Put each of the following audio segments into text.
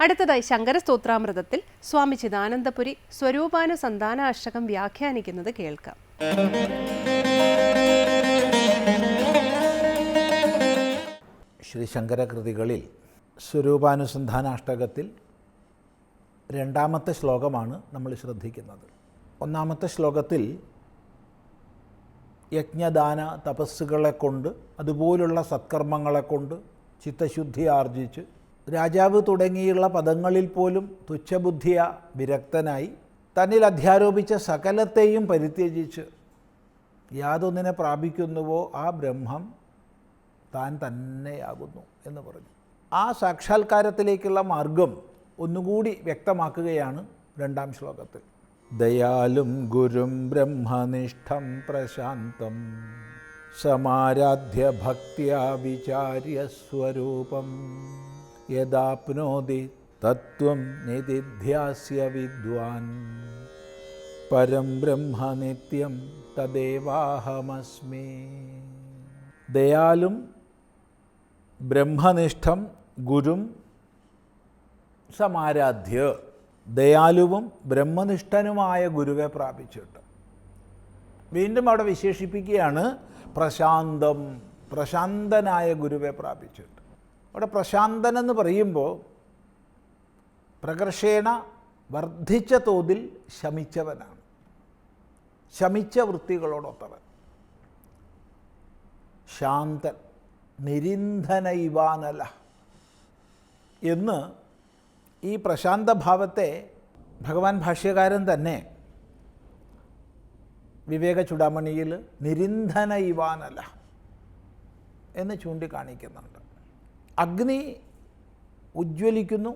അടുത്തതായി ശങ്കരസ്തോത്രാമൃതത്തിൽ സ്വാമി ചിദാനന്ദപുരി സ്വരൂപാന സന്താനാഷ്ടകം വ്യാഖ്യാനിക്കുന്നത് കേൾക്കാം. ശ്രീ ശങ്കരകൃതികളിൽ സ്വരൂപാനുസന്ധാനാഷ്ടകത്തിൽ രണ്ടാമത്തെ ശ്ലോകമാണ് നമ്മൾ ശ്രദ്ധിക്കുന്നത്. ഒന്നാമത്തെ ശ്ലോകത്തിൽ യജ്ഞദാന തപസ്സുകളെ കൊണ്ട് അതുപോലുള്ള സത്കർമ്മങ്ങളെ കൊണ്ട് ചിത്തശുദ്ധി ആർജിച്ച് രാജാവ് തുടങ്ങിയുള്ള പദങ്ങളിൽ പോലും തുച്ഛബുദ്ധിയ വിരക്തനായി തന്നിൽ അധ്യാരോപിച്ച സകലത്തെയും പരിത്യജിച്ച് യാതൊന്നിനെ പ്രാപിക്കുന്നുവോ ആ ബ്രഹ്മം താൻ തന്നെയാകുന്നു എന്ന് പറഞ്ഞു. ആ സാക്ഷാത്കാരത്തിലേക്കുള്ള മാർഗം ഒന്നുകൂടി വ്യക്തമാക്കുകയാണ് രണ്ടാം ശ്ലോകത്തിൽ. ദയാലും ഗുരും ബ്രഹ്മനിഷ്ഠം പ്രശാന്തം സമാരാധ്യ ഭക്തിയാ വിചാര്യ സ്വരൂപം. യദാപ്നോതി തത്വം നിധിധ്യാസ്യ വിദ്വാൻ. പരം ബ്രഹ്മ നിത്യം തദേവാഹമസ്മി. ദയാലും ബ്രഹ്മനിഷ്ഠം ഗുരും സമാരാധ്യ. ദയാലുവും ബ്രഹ്മനിഷ്ഠനുമായ ഗുരുവെ പ്രാപിച്ചിട്ട്. വീണ്ടും അവിടെ വിശേഷിപ്പിക്കുകയാണ് പ്രശാന്തം പ്രശാന്തനായ ഗുരുവെ പ്രാപിച്ചിട്ട്. അവിടെ പ്രശാന്തൻ എന്ന് പറയുമ്പോൾ പ്രകർഷേണ വർദ്ധിച്ച തോതിൽ ശമിച്ചവനാണ്. ശമിച്ച വൃത്തികളോടൊത്തവൻ. ശാന്തൻ നിരിന്ധന ഇവാനല എന്ന് ഈ പ്രശാന്ത ഭാവത്തെ ഭഗവാൻ ഭാഷ്യകാരൻ തന്നെ വിവേക ചുടാമണിയിൽ നിരിന്ധന ഇവാനല എന്ന് ചൂണ്ടിക്കാണിക്കുന്നുണ്ട്. അഗ്നി ഉജ്ജ്വലിക്കുന്നു.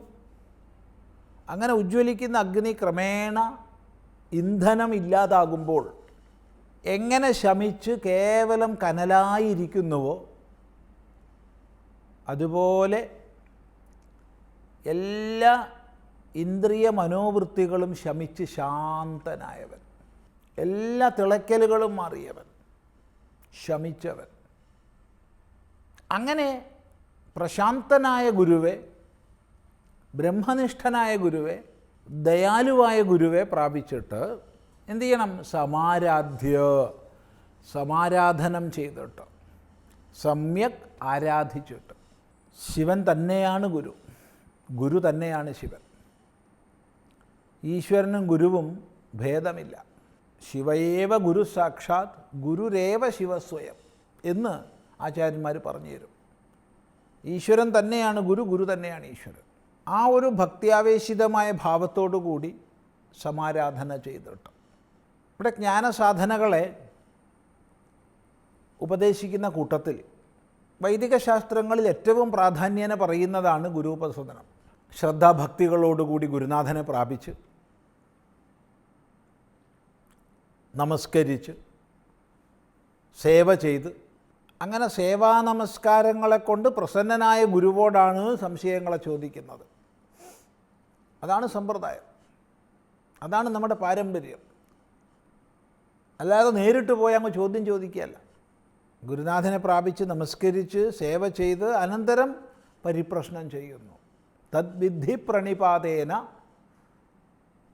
അങ്ങനെ ഉജ്ജ്വലിക്കുന്ന അഗ്നി ക്രമേണ ഇന്ധനം ഇല്ലാതാകുമ്പോൾ എങ്ങനെ ശമിച്ച് കേവലം കനലായിരിക്കുന്നുവോ അതുപോലെ എല്ലാ ഇന്ദ്രിയ മനോവൃത്തികളും ശമിച്ച് ശാന്തനായവൻ. എല്ലാ തിളയ്ക്കലുകളും മാറിയവൻ ശമിച്ചവൻ. അങ്ങനെ പ്രശാന്തനായ ഗുരുവെ ബ്രഹ്മനിഷ്ഠനായ ഗുരുവെ ദയാലുവായ ഗുരുവെ പ്രാപിച്ചിട്ട് എന്തു ചെയ്യണം? സമാരാധ്യ സമാരാധനം ചെയ്തിട്ട് സമ്യക് ആരാധിച്ചിട്ട്. ശിവൻ തന്നെയാണ് ഗുരു. ഗുരു തന്നെയാണ് ശിവൻ. ഈശ്വരനും ഗുരുവും ഭേദമില്ല. ശിവയേവ ഗുരു സാക്ഷാത് ഗുരുരേവ ശിവസ്വയം എന്ന് ആചാര്യന്മാർ പറഞ്ഞു തരും. ഈശ്വരൻ തന്നെയാണ് ഗുരു ഗുരു തന്നെയാണ് ഈശ്വരൻ. ആ ഒരു ഭക്തിയാവേശിതമായ ഭാവത്തോടു കൂടി സമാരാധന ചെയ്തിട്ട് ഇവിടെ ജ്ഞാനസാധനകളെ ഉപദേശിക്കുന്ന കൂട്ടത്തിൽ വൈദിക ശാസ്ത്രങ്ങളിൽ ഏറ്റവും പ്രാധാന്യേന പറയുന്നതാണ് ഗുരുപസദനം ശ്രദ്ധാഭക്തികളോടുകൂടി ഗുരുനാഥനെ പ്രാപിച്ച് നമസ്കരിച്ച് സേവ ചെയ്ത് അങ്ങനെ സേവാ നമസ്കാരങ്ങളെ കൊണ്ട് പ്രസന്നനായ ഗുരുവോടാണ് സംശയങ്ങളെ ചോദിക്കുന്നത്. അതാണ് സമ്പ്രദായം. അതാണ് നമ്മുടെ പാരമ്പര്യം. അല്ലാതെ നേരിട്ട് പോയി അങ്ങ് ചോദ്യം ചോദിക്കുകയല്ല. ഗുരുനാഥനെ പ്രാപിച്ച് നമസ്കരിച്ച് സേവ ചെയ്ത് അനന്തരം പരിപ്രശ്നം ചെയ്യുന്നു. തദ്വിധി പ്രണിപാതേന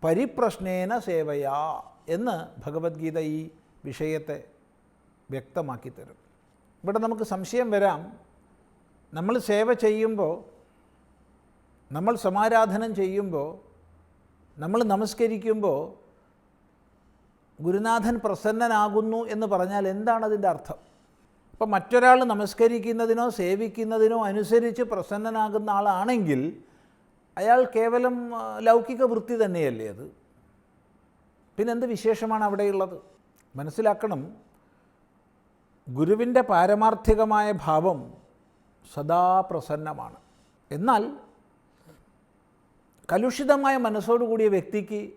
പരിപ്രശ്നേന സേവയാ എന്ന് ഭഗവത്ഗീത ഈ വിഷയത്തെ വ്യക്തമാക്കി തരും ഇവിടെ നമുക്ക് സംശയം വരാം. നമ്മൾ സേവ ചെയ്യുമ്പോൾ നമ്മൾ സമാരാധനം ചെയ്യുമ്പോൾ നമ്മൾ നമസ്കരിക്കുമ്പോൾ ഗുരുനാഥൻ പ്രസന്നനാകുന്നു എന്ന് പറഞ്ഞാൽ എന്താണ് അതിന്റെ അർത്ഥം? അപ്പോൾ മറ്റൊരാൾ നമസ്കരിക്കുന്നതിനോ സേവിക്കുന്നതിനോ അനുസരിച്ച് പ്രസന്നനാകുന്ന ആളാണെങ്കിൽ അയാൾ കേവലം ലൗകിക വൃത്തി തന്നെയല്ലേ അത്? പിന്നെന്ത് വിശേഷമാണ് അവിടെയുള്ളത്? മനസ്സിലാക്കണം. ഗുരുവിന്റെ പാരമാർത്ഥികമായ ഭാവം സദാ പ്രസന്നമാണ്. എന്നാൽ കലുഷിതമായ മനസ്സോടുകൂടിയ വ്യക്തിക്ക്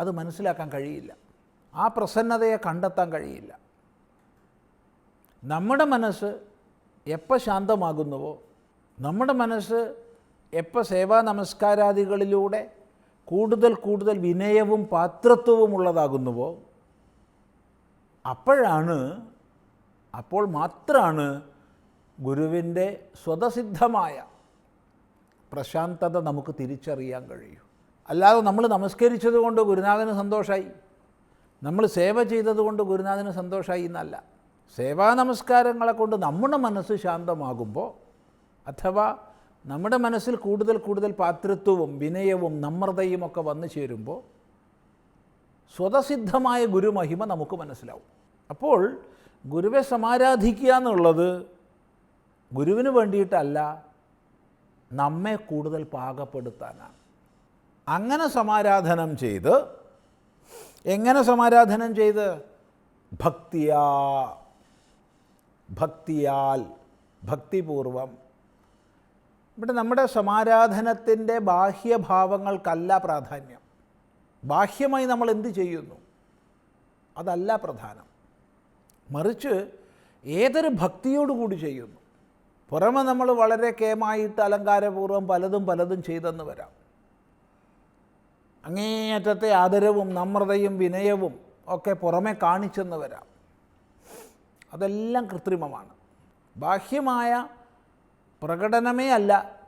അത് മനസ്സിലാക്കാൻ കഴിയില്ല. ആ പ്രസന്നതയെ കണ്ടെത്താൻ കഴിയില്ല. നമ്മുടെ മനസ്സ് എപ്പോൾ ശാന്തമാകുന്നുവോ നമ്മുടെ മനസ്സ് എപ്പോൾ സേവാ നമസ്കാരാദികളിലൂടെ കൂടുതൽ കൂടുതൽ വിനയവും പാത്രത്വവും ഉള്ളതാകുന്നുവോ അപ്പോഴാണ് അപ്പോൾ മാത്രമാണ് ഗുരുവിന്റെ സ്വതസിദ്ധമായ പ്രശാന്തത നമുക്ക് തിരിച്ചറിയാൻ കഴിയൂ. അല്ലാതെ നമ്മൾ നമസ്കരിച്ചത് കൊണ്ട് ഗുരുനാഥന് സന്തോഷമായി നമ്മൾ സേവ ചെയ്തതുകൊണ്ട് ഗുരുനാഥന് സന്തോഷമായി എന്നല്ല. സേവാ നമസ്കാരങ്ങളെ കൊണ്ട് നമ്മുടെ മനസ്സ് ശാന്തമാകുമ്പോൾ അഥവാ നമ്മുടെ മനസ്സിൽ കൂടുതൽ കൂടുതൽ പാത്രത്വവും വിനയവും നമ്രതയും ഒക്കെ വന്നു ചേരുമ്പോൾ സ്വതസിദ്ധമായ ഗുരുമഹിമ നമുക്ക് മനസ്സിലാവും. അപ്പോൾ ഗുരുവെ സമാരാധിക്കുക എന്നുള്ളത് ഗുരുവിന് വേണ്ടിയിട്ടല്ല നമ്മെ കൂടുതൽ പാകപ്പെടുത്താനാണ്. അങ്ങനെ സമാരാധനം ചെയ്ത് എങ്ങനെ സമാരാധനം ചെയ്ത്? ഭക്തിയാ ഭക്തിയാൽ ഭക്തിപൂർവം. ഇവിടെ നമ്മുടെ സമാരാധനത്തിന്റെ ബാഹ്യഭാവങ്ങൾക്കല്ല പ്രാധാന്യം. ബാഹ്യമായി നമ്മൾ എന്ത് ചെയ്യുന്നു? അതല്ല പ്രധാനം. മറിച്ച് ഏതൊരു ഭക്തിയോടുകൂടി ചെയ്യുന്നു. പുറമെ നമ്മൾ വളരെ കേമായിട്ട് അലങ്കാരപൂർവം പലതും പലതും ചെയ്തെന്ന് വരാം. അങ്ങേയറ്റത്തെ ആദരവും നമ്രതയും വിനയവും ഒക്കെ പുറമെ കാണിച്ചെന്ന് വരാം. അതെല്ലാം കൃത്രിമമാണ്. ബാഹ്യമായ പ്രകടനമേ അല്ല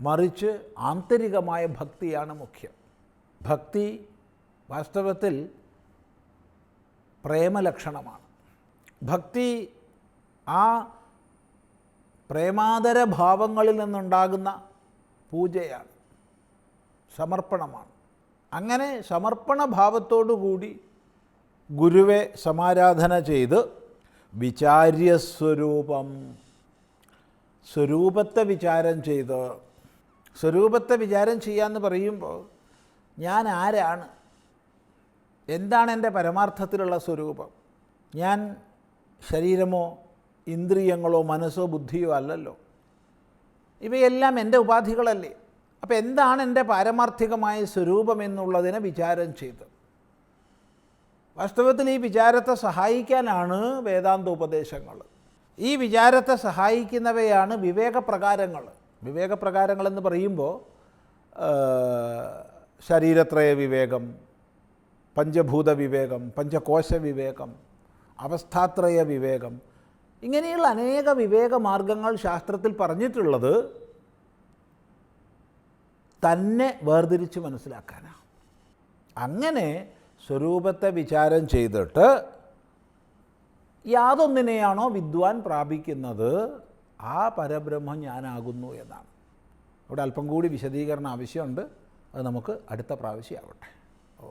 മറിച്ച് ആന്തരികമായ ഭക്തിയാണ് മുഖ്യം. ഭക്തി വാസ്തവത്തിൽ പ്രേമലക്ഷണമാണ്. ഭക്തി ആ പ്രേമാതര ഭാവങ്ങളിൽ നിന്നുണ്ടാകുന്ന പൂജയാണ്. സമർപ്പണമാണ്. അങ്ങനെ സമർപ്പണ ഭാവത്തോടുകൂടി ഗുരുവെ സമാരാധന ചെയ്ത് വിചാര്യസ്വരൂപം സ്വരൂപത്തെ വിചാരം ചെയ്ത് സ്വരൂപത്തെ വിചാരം ചെയ്യാന്ന് പറയുമ്പോൾ ഞാൻ ആരാണ്? എന്താണ് എന്റെ പരമാർത്ഥത്തിലുള്ള സ്വരൂപം? ഞാൻ ശരീരമോ ഇന്ദ്രിയങ്ങളോ മനസ്സോ ബുദ്ധിയോ അല്ലല്ലോ. ഇവയെല്ലാം എന്റെ ഉപാധികളല്ലേ. അപ്പോൾ എന്താണ് എന്റെ പാരമാർത്ഥികമായ സ്വരൂപം എന്നുള്ളതിനെ വിചാരം ചെയ്ത് വാസ്തവത്തിൽ ഈ വിചാരത്തെ സഹായിക്കാനാണ് വേദാന്ത ഉപദേശങ്ങൾ ഈ വിചാരത്തെ സഹായിക്കുന്നവയാണ് വിവേകപ്രകാരങ്ങൾ. വിവേകപ്രകാരങ്ങൾ എന്ന് പറയുമ്പോൾ ശരീരത്രയ വിവേകം പഞ്ചഭൂത വിവേകം പഞ്ചകോശ വിവേകം അവസ്ഥാത്രയ വിവേകം. ഇങ്ങനെയുള്ള അനേക വിവേക മാർഗങ്ങൾ ശാസ്ത്രത്തിൽ പറഞ്ഞിട്ടുള്ളത് തന്നെ വേർതിരിച്ച് മനസ്സിലാക്കാനാണ് അങ്ങനെ സ്വരൂപത്തെ വിചാരം ചെയ്തിട്ട് യാതൊന്നിനെയാണോ വിദ്വാൻ പ്രാപിക്കുന്നത്? ആ പരബ്രഹ്മം ഞാനാകുന്നു എന്നാണ്. അവിടെ അല്പം കൂടി വിശദീകരണം ആവശ്യമുണ്ട്. അത് നമുക്ക് അടുത്ത പ്രാവശ്യം ആവട്ടെ. ഓ.